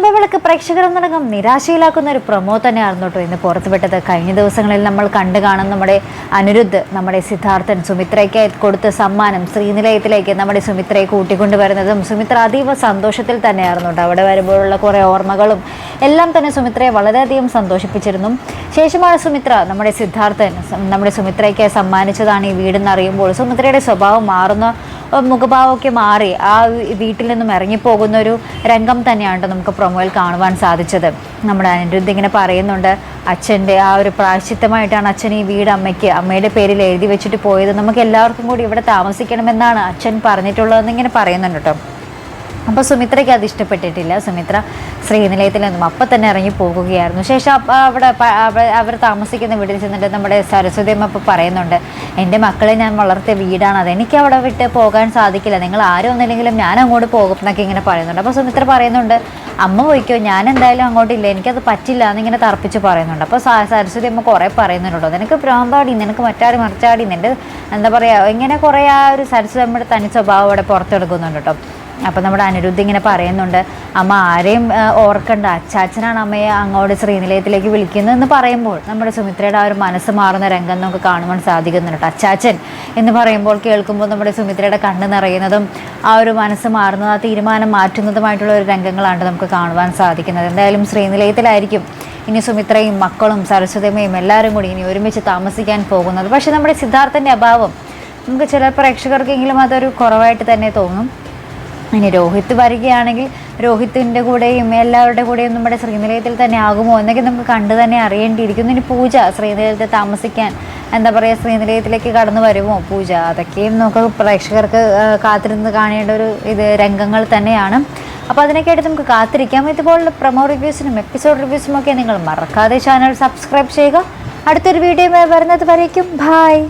കുടുംബവിളക്ക് പ്രേക്ഷകരെന്നടങ്കം നിരാശയിലാക്കുന്ന ഒരു പ്രൊമോ തന്നെയായിരുന്നു കേട്ടോ ഇന്ന് പുറത്തുവിട്ടത്. കഴിഞ്ഞ ദിവസങ്ങളിൽ നമ്മൾ കണ്ടു കാണുന്ന നമ്മുടെ അനിരുദ്ധ് നമ്മുടെ സിദ്ധാർത്ഥൻ സുമിത്രയ്ക്ക് കൊടുത്ത സമ്മാനം ശ്രീനിലയത്തിലേക്ക് നമ്മുടെ സുമിത്രയെ കൂട്ടിക്കൊണ്ടുവരുന്നതും സുമിത്ര അതീവ സന്തോഷത്തിൽ തന്നെയായിരുന്നു കേട്ടോ. അവിടെ വരുമ്പോഴുള്ള കുറേ ഓർമ്മകളും എല്ലാം തന്നെ സുമിത്രയെ വളരെയധികം സന്തോഷിപ്പിച്ചിരുന്നു. ശേഷമാണ് സുമിത്ര നമ്മുടെ സിദ്ധാർത്ഥൻ നമ്മുടെ സുമിത്രയ്ക്ക് സമ്മാനിച്ചതാണ് ഈ വീടെന്ന് അറിയുമ്പോൾ സുമിത്രയുടെ സ്വഭാവം മാറുന്ന മുഖഭാവമൊക്കെ മാറി. ആ വീട്ടിൽ നിന്നും ഇറങ്ങിപ്പോകുന്ന ഒരു രംഗം തന്നെയാണ് നമുക്ക് പ്രൊമോയിൽ കാണുവാൻ സാധിച്ചത്. നമ്മുടെ അനിരുദ്ധ് ഇങ്ങനെ പറയുന്നുണ്ട് അച്ഛന്റെ ആ ഒരു പ്രായശ്ചിത്തമായിട്ടാണ് അച്ഛൻ ഈ വീട് അമ്മയ്ക്ക് അമ്മയുടെ പേരിൽ എഴുതി വെച്ചിട്ട് പോയത്. നമുക്ക് എല്ലാവർക്കും കൂടി ഇവിടെ താമസിക്കണമെന്നാണ് അച്ഛൻ പറഞ്ഞിട്ടുള്ളതെന്ന് ഇങ്ങനെ പറയുന്നുണ്ട് കേട്ടോ. അപ്പോൾ സുമിത്രയ്ക്ക് അത് ഇഷ്ടപ്പെട്ടിട്ടില്ല. സുമിത്ര ശ്രീനിലയത്തിൽ നിന്നും അപ്പം തന്നെ ഇറങ്ങി പോകുകയായിരുന്നു. ശേഷം അവിടെ അവർ താമസിക്കുന്ന വീട്ടിൽ ചെന്നിട്ട് നമ്മുടെ സരസ്വതി അമ്മ ഇപ്പോൾ പറയുന്നുണ്ട് എന്റെ മക്കളെ ഞാൻ വളർത്തിയ വീടാണ്. അത് എനിക്ക് അവിടെ വിട്ട് പോകാൻ സാധിക്കില്ല. നിങ്ങൾ ആരും ഒന്നില്ലെങ്കിലും ഞാൻ അങ്ങോട്ട് പോകും എന്നൊക്കെ ഇങ്ങനെ പറയുന്നുണ്ട്. അപ്പോൾ സുമിത്ര പറയുന്നുണ്ട് അമ്മ പോയിക്കോ ഞാൻ എന്തായാലും അങ്ങോട്ടില്ല എനിക്കത് പറ്റില്ല എന്നിങ്ങനെ തർപ്പിച്ച് പറയുന്നുണ്ട്. അപ്പോൾ സരസ്വതി അമ്മ കുറേ പറയുന്നുണ്ടോ നിനക്ക് പ്രാന്താടി നിനക്ക് മറ്റാടി മറിച്ചാടി നിന്റെ എന്താ പറയുക ഇങ്ങനെ കുറേ ആ ഒരു സരസ്വതി അമ്മയുടെ തനി സ്വഭാവം അവിടെ പുറത്തെടുക്കുന്നുണ്ട് കേട്ടോ അപ്പം നമ്മുടെ അനിരുദ്ധ് ഇങ്ങനെ പറയുന്നുണ്ട് അമ്മ ആരെയും ഓർക്കണ്ട. അച്ചാച്ചനാണ് അമ്മയെ അങ്ങോട്ട് ശ്രീനിലയത്തിലേക്ക് വിളിക്കുന്നതെന്ന് പറയുമ്പോൾ നമ്മുടെ സുമിത്രയുടെ ആ ഒരു മനസ്സ് മാറുന്ന രംഗം നമുക്ക് കാണുവാൻ സാധിക്കുന്നുണ്ട്. അച്ചാച്ചൻ എന്ന് പറയുമ്പോൾ കേൾക്കുമ്പോൾ നമ്മുടെ സുമിത്രയുടെ കണ്ണ് നിറയുന്നതും ആ ഒരു മനസ്സ് മാറുന്നതും ആ തീരുമാനം മാറ്റുന്നതുമായിട്ടുള്ള ഒരു രംഗങ്ങളാണ് നമുക്ക് കാണുവാൻ സാധിക്കുന്നത്. എന്തായാലും ശ്രീനിലയത്തിലായിരിക്കും ഇനി സുമിത്രയും മക്കളും സരസ്വതിമയും എല്ലാവരും കൂടി ഇനി ഒരുമിച്ച് താമസിക്കാൻ പോകുന്നത്. പക്ഷേ നമ്മുടെ സിദ്ധാർത്ഥന്റെ അഭാവം നമുക്ക് ചില പ്രേക്ഷകർക്കെങ്കിലും അതൊരു കുറവായിട്ട് തന്നെ തോന്നും. ഇനി രോഹിത് വരികയാണെങ്കിൽ രോഹിത്തിന്റെ കൂടെയും എല്ലാവരുടെ കൂടെയും നമ്മുടെ ശ്രീനിലയത്തിൽ തന്നെ ആകുമോ എന്നൊക്കെ നമുക്ക് കണ്ടു തന്നെ അറിയേണ്ടിയിരിക്കുന്നു. ഇനി പൂജ ശ്രീനിലയത്തിൽ താമസിക്കാൻ എന്താ പറയുക ശ്രീനിലയത്തിലേക്ക് കടന്നു വരുമോ? പൂജ അതൊക്കെയും നമുക്ക് പ്രേക്ഷകർക്ക് കാത്തിരുന്ന് കാണേണ്ട ഒരു ഇത് രംഗങ്ങൾ തന്നെയാണ്. അപ്പോൾ അതിനൊക്കെയായിട്ട് നമുക്ക് കാത്തിരിക്കാം. ഇതുപോലുള്ള പ്രൊമോ റിവ്യൂസിനും എപ്പിസോഡ് റിവ്യൂസിനും ഒക്കെ നിങ്ങൾ മറക്കാതെ ചാനൽ സബ്സ്ക്രൈബ് ചെയ്യുക. അടുത്തൊരു വീഡിയോ വരുന്നത് വരേക്കും. ബായ്